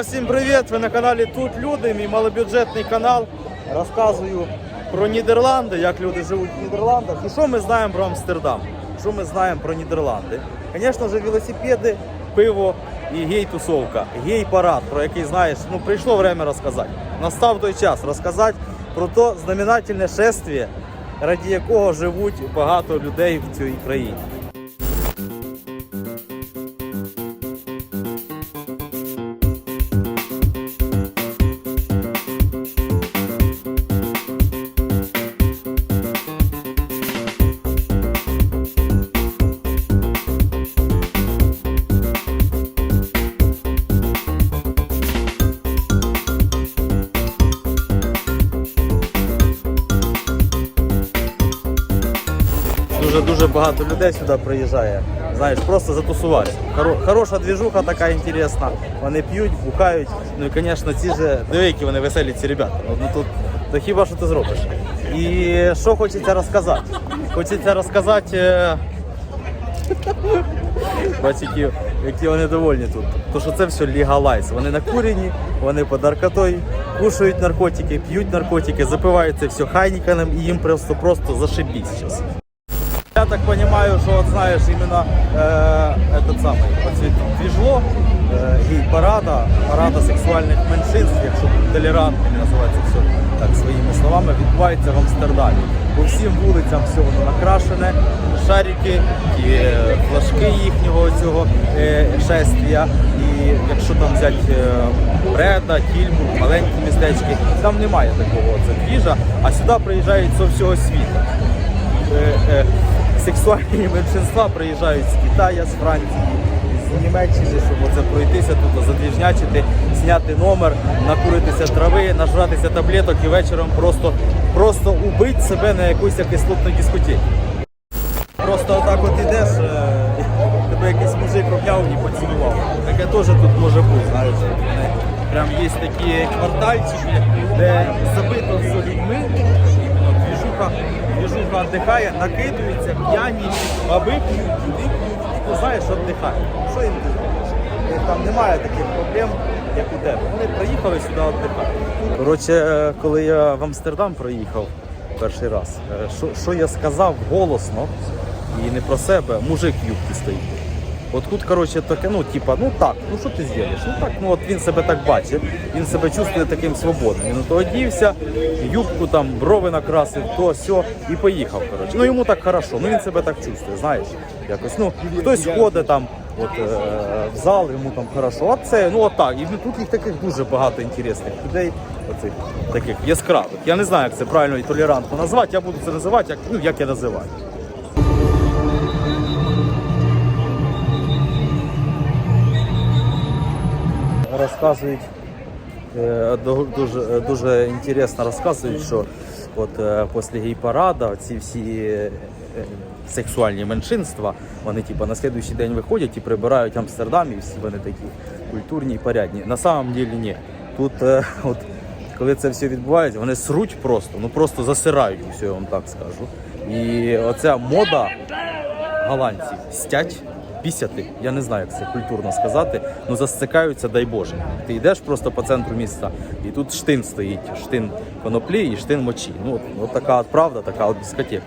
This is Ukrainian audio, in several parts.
Да, всім привіт! Ви на каналі Тут Люди, мій малобюджетний канал. Розказую про Нідерланди, як люди живуть в Нідерландах. І що ми знаємо про Амстердам? Що ми знаємо про Нідерланди? Звісно ж, велосипеди, пиво і гей-тусовка, гей-парад, про який знаєш, ну прийшло время розказати. Настав той час розказати про то знаменательне шествие, раді якого живуть багато людей в цій країні. Дуже-дуже багато людей сюди приїжджає. Знаєш, просто затусуватися. Хоро- хороша двіжуха така інтересна. Вони п'ють, бухають. Ну і, звісно, ці ж диви, які вони веселі, ці ребята. Ну, ну тут то хіба що ти зробиш? І що хочеться розказати? Хочеться розказати. е, Бачиш, які, вони довольні тут. То що це все легалайз. Вони накурені, вони під наркотою, кушають наркотики, п'ють наркотики, запивають це все хайніканом і їм просто просто зашибісь зараз. Я так понимаю, что вот знаешь именно э, этот самый оце двіжло э, гей-парада, парада сексуальних меншинств, якщо толерантно називається все так своїми словами, відбувається в Амстердамі. По всім вулицям все воно накрашене, шарики, ті е, флажки їхнього цього е, шествія. І якщо там взяти е, Бреда, Тільбург, маленькі містечки, там немає такого це двіжа, а сюди приїжджають з всього світу е, е, сексуальні меншинства приїжджають з Китаю, з Франції, з Німеччини, щоб оце пройтися тут, задвіжнячити, зняти номер, накуритися трави, нажратися таблеток і вечором просто, просто убити себе на якусь кислотну дискотеку. Просто отак от ідеш, е, тебе якийсь мужик обняв і поцілував. Таке теж тут може бути, знаєш. Прям є такі квартальчики, де забито з людьми, двіжуха, двіжуха віддихає, накидуються, п'яні, баби п'ють, туди п'ють, хто знаєш, віддихає. Що їм зробиш? Е, Там немає таких проблем, як у тебе. Вони приїхали сюди віддихати. Коротше, е, коли я в Амстердам проїхав перший раз, е, що, що я сказав голосно, і не про себе, мужик юбці стоїть. От тут, коротше, таке, ну, типа, ну так, ну що ти зробиш? Ну так, ну от він себе так бачить, він себе чувствує таким свободним. Він то одівся, юбку там, брови накрасив, то сьо і поїхав. Коротше. Ну йому так хорошо, ну він себе так чувствує, знаєш. Якось, ну, хтось ходить там, от е, в зал, йому там хорошо. А це, ну отак. І тут їх таких дуже багато інтересних людей, оцих таких яскравих. Я не знаю, як це правильно і толерантно назвати. Я буду це називати, як, ну, як я називаю. Розказують е, дуже, дуже інтересно розказують, що от е, після гей-парада ці всі е, сексуальні меншинства, вони типу, на слідуючий день виходять і прибирають Амстердам, і всі вони такі культурні і порядні. На самом деле ні. Тут от, коли це все відбувається, вони сруть просто, ну просто засирають все, я вам так скажу. І оця мода голландців стять пісяти. Я не знаю, як це культурно сказати. Ну засцикаються, дай Боже. Ти йдеш просто по центру міста, і тут штин стоїть, штин коноплі і штин мочі. Ну от, от така от правда, така от дискотека.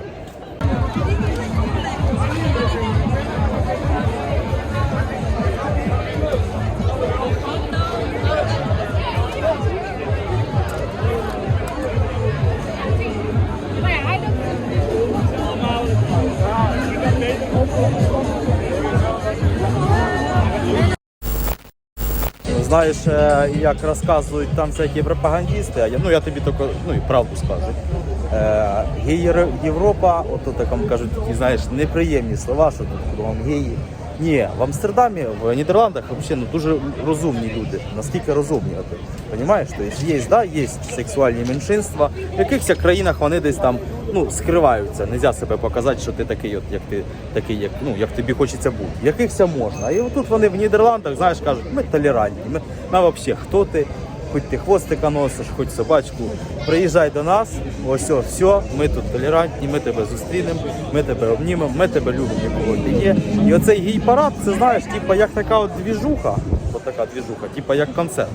Знаєш, е, як розказують там всякі я, ну я тобі тільки ну, і правду скажу. Е, Європа, ото так вам кажуть, такі, знаєш, неприємні слова, що тут кругом геї. Ні, в Амстердамі, в Нідерландах взагалі ну, дуже розумні люди. Наскільки розумні? От? Тобто є, да, є сексуальні меншинства. В якихось країнах вони десь там ну, скриваються. Нельзя себе показати, що ти такий, от, як ти такий, як, ну, як тобі хочеться бути. Якихось можна. І отут вони в Нідерландах, знаєш, кажуть, ми толерантні. Ми, ми взагалі хто ти? Хоч ти хвостика носиш, хоч собачку, приїжджай до нас, ось о, все, ми тут толерантні, ми тебе зустрінемо, ми тебе обнімемо, ми тебе любимо, якого ти є. І оцей гей-парад, це знаєш, типа як така от двіжуха, от така двіжуха, типа як концерт.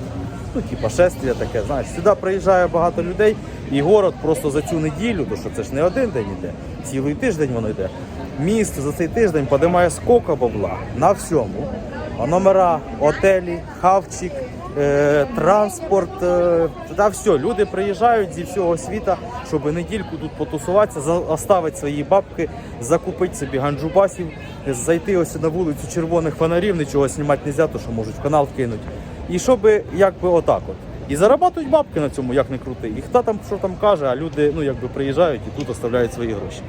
Ну, типа шествие таке, знаєш, сюди приїжджає багато людей, і город просто за цю неділю, то що це ж не один день іде, цілий тиждень воно йде. Місто за цей тиждень подимає скока бабла на всьому. Номера, отелі, хавчик, е, транспорт, е, та все. Люди приїжджають зі всього світа, щоб недільку тут потусуватися, оставити свої бабки, закупити собі ганджубасів, зайти ось на вулицю червоних фонарів, нічого знімати не можна, то що можуть канал кинуть. І щоб якби отак от. І зарабатують бабки на цьому, як не крути. І хто там що там каже, а люди ну якби приїжджають і тут оставляють свої гроші.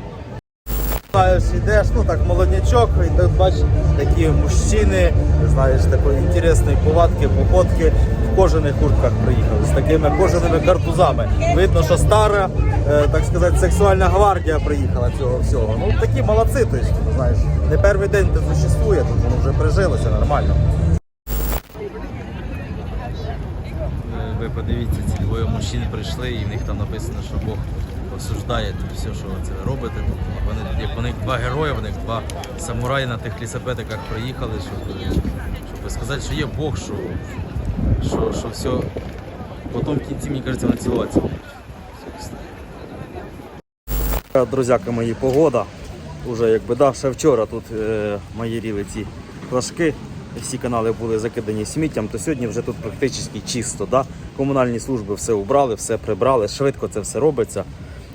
Знаєш, йдеш, ну так молоднячок, і тут бачиш такі мужчини, знаєш, такої інтересної повадки, походки в кожаних куртках приїхали з такими кожаними картузами. Видно, що стара, е, так сказати, сексуальна гвардія приїхала цього всього. Ну такі молодці, то знаєш, не перший день це существує, тут воно вже прижилося нормально. Ви подивіться, ці двоє мужчин прийшли, і в них там написано, що Бог осуждає все, що ви це робите. Вони як вони два герої, вони два самураї на тих лісопедиках приїхали, щоб, щоб сказати, що є Бог, що, що, що все. Потім в кінці, мені кажеться, вони цілуватися. Друзяки мої, погода. Уже якби да, ще вчора тут е, майоріли ці флажки. Всі канали були закидані сміттям, то сьогодні вже тут практично чисто. Да? Комунальні служби все убрали, все прибрали, швидко це все робиться.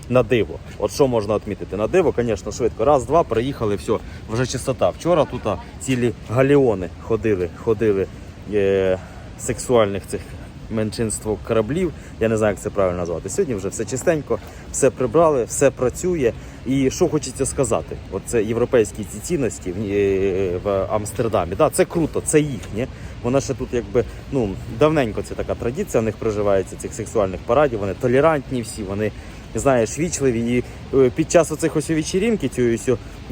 На диво. От що можна відмітити? На диво, звісно, швидко. Раз, два, приїхали, все, вже чистота. Вчора тут цілі галіони ходили, ходили е, сексуальних цих меншинство кораблів. Я не знаю, як це правильно назвати. Сьогодні вже все чистенько, все прибрали, все працює. І що хочеться сказати, от це європейські ці цінності в, е, в Амстердамі. Да, це круто, це їхнє. Вона ще тут, якби ну давненько це така традиція. В них проживається цих сексуальних парадів. Вони толерантні всі, вони знаєш, вічливі. І е, під час оцих ось вечірінки, цієї ось,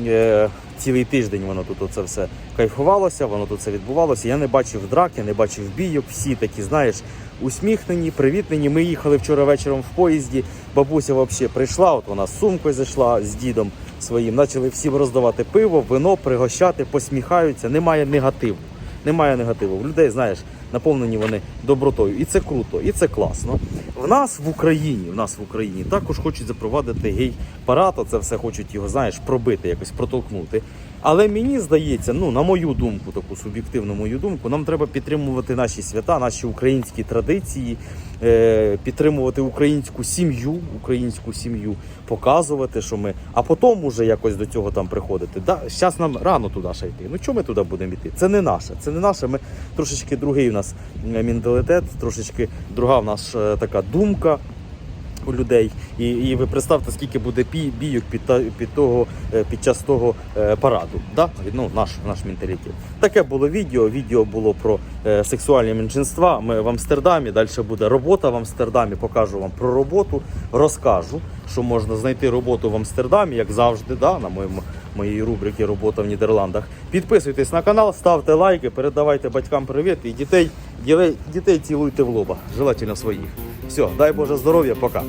е, цілий тиждень воно тут оце все кайфувалося, воно тут це відбувалося. Я не бачив драки, не бачив бійок. Всі такі, знаєш, усміхнені, привітнені. Ми їхали вчора вечором в поїзді. Бабуся взагалі прийшла, от вона з сумкою зайшла з дідом своїм. Почали всім роздавати пиво, вино, пригощати, посміхаються. Немає негативу. Немає негативу. В людей, знаєш, наповнені вони добротою. І це круто, і це класно. В нас в Україні, в нас в Україні також хочуть запровадити гей-парад, це все хочуть його, знаєш, пробити, якось протолкнути. Але мені здається, ну на мою думку, таку суб'єктивну мою думку, нам треба підтримувати наші свята, наші українські традиції, е, підтримувати українську сім'ю, українську сім'ю, показувати, що ми, а потім уже якось до цього там приходити. Да, зараз нам рано туди ще йти. Ну чому ми туди будемо йти? Це не наше, це не наше. Ми трошечки другий у нас менталітет, трошечки друга в нас е, така думка у людей. І, і ви представте, скільки буде пі- бійок під, та- під, того, е, під час того е, параду. Да? Ну, наш, наш менталітет. Таке було відео. Відео було про е, сексуальні меншинства. Ми в Амстердамі. Далі буде робота в Амстердамі. Покажу вам про роботу. Розкажу, що можна знайти роботу в Амстердамі, як завжди, да? на моєму. Моїй рубрики Робота в Нідерландах. Підписуйтесь на канал, ставте лайки, передавайте батькам привіт і дітей, дітей цілуйте в лоба, желательно своїх. Все, дай Боже здоров'я, пока.